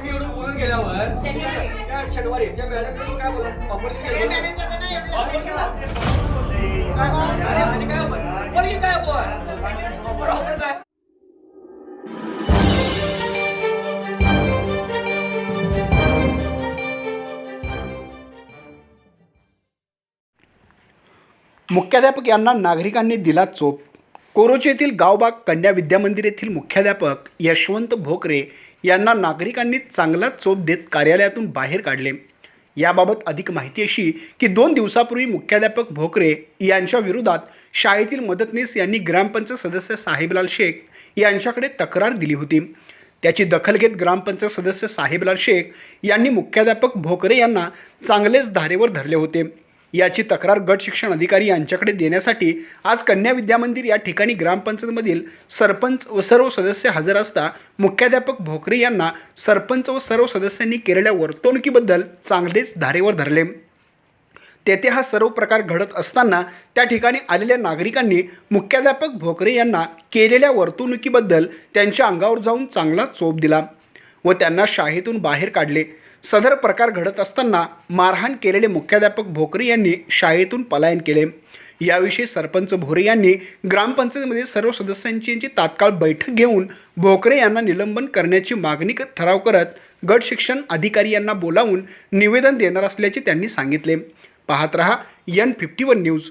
एवढं बोलून गेल्यावर त्या शनिवारी त्या मॅडम काय बोला काय बोल काय काय मुख्याध्यापक यांना नागरिकांनी दिला चोप. कोरोची येथील गावबाग कन्या विद्यामंदिर येथील मुख्याध्यापक यशवंत भोकरे यांना नागरिकांनी चांगला चोप देत कार्यालयातून बाहेर काढले. याबाबत अधिक माहिती अशी की दोन दिवसापूर्वी मुख्याध्यापक भोकरे यांच्या विरोधात शाळेतील मदतनीस यांनी ग्रामपंचायत सदस्य साहेबलाल शेख यांच्याकडे तक्रार दिली होती. त्याची दखल घेत ग्रामपंचायत सदस्य साहेबलाल शेख यांनी मुख्याध्यापक भोकरे यांना चांगलेच धारेवर धरले होते. याची तक्रार गट शिक्षण अधिकारी यांच्याकडे देण्यासाठी आज कन्या विद्यामंदिर या ठिकाणी ग्रामपंचायतमधील सरपंच व सर्व सदस्य हजर असता मुख्याध्यापक भोकरे यांना सरपंच व सर्व सदस्यांनी केलेल्या वर्तणुकीबद्दल चांगलेच धारेवर धरले. तेथे हा सर्व प्रकार घडत असताना त्या ठिकाणी आलेल्या नागरिकांनी मुख्याध्यापक भोकरे यांना केलेल्या वर्तणुकीबद्दल त्यांच्या अंगावर जाऊन चांगला चोप दिला. व त्यांना शाळेतून बाहेर काढले. सदर प्रकार घडत असताना मारहाण केलेले मुख्याध्यापक भोकरे यांनी शाळेतून पलायन केले. याविषयी सरपंच भोरे यांनी ग्रामपंचायतीमध्ये सर्व सदस्यांची तात्काळ बैठक घेऊन भोकरे यांना निलंबन करण्याची मागणी ठराव करत गट शिक्षण अधिकारी यांना बोलावून निवेदन देणार असल्याचे त्यांनी सांगितले. पाहत रहा एन फिफ्टी वन न्यूज.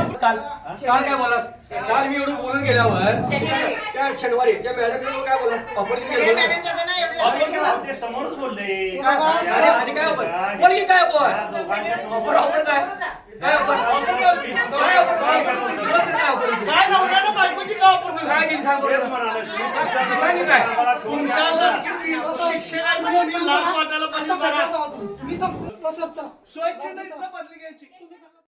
काल काल काय बोलास काल मी एवढं बोलून गेल्यावर त्या शनिवारी त्या मॅडम काय बोला ऑफर समोरच बोलले. आणि काय आपण? बोल की काय ऑफर ऑफर काय? काय ऑफर काय ऑफर काय बोल तर काय ऑफर काय नवऱ्यानं बायकोची का वापरतो? काय दिली सांग बरं. तेच म्हणाले. सांग काय? तुमच्यासारखी शिक्षणाची मोठी लाज वाटायला पाहिजे जरा. मी संपलो सर चला. स्वच्छता इथं बदली घ्यायची.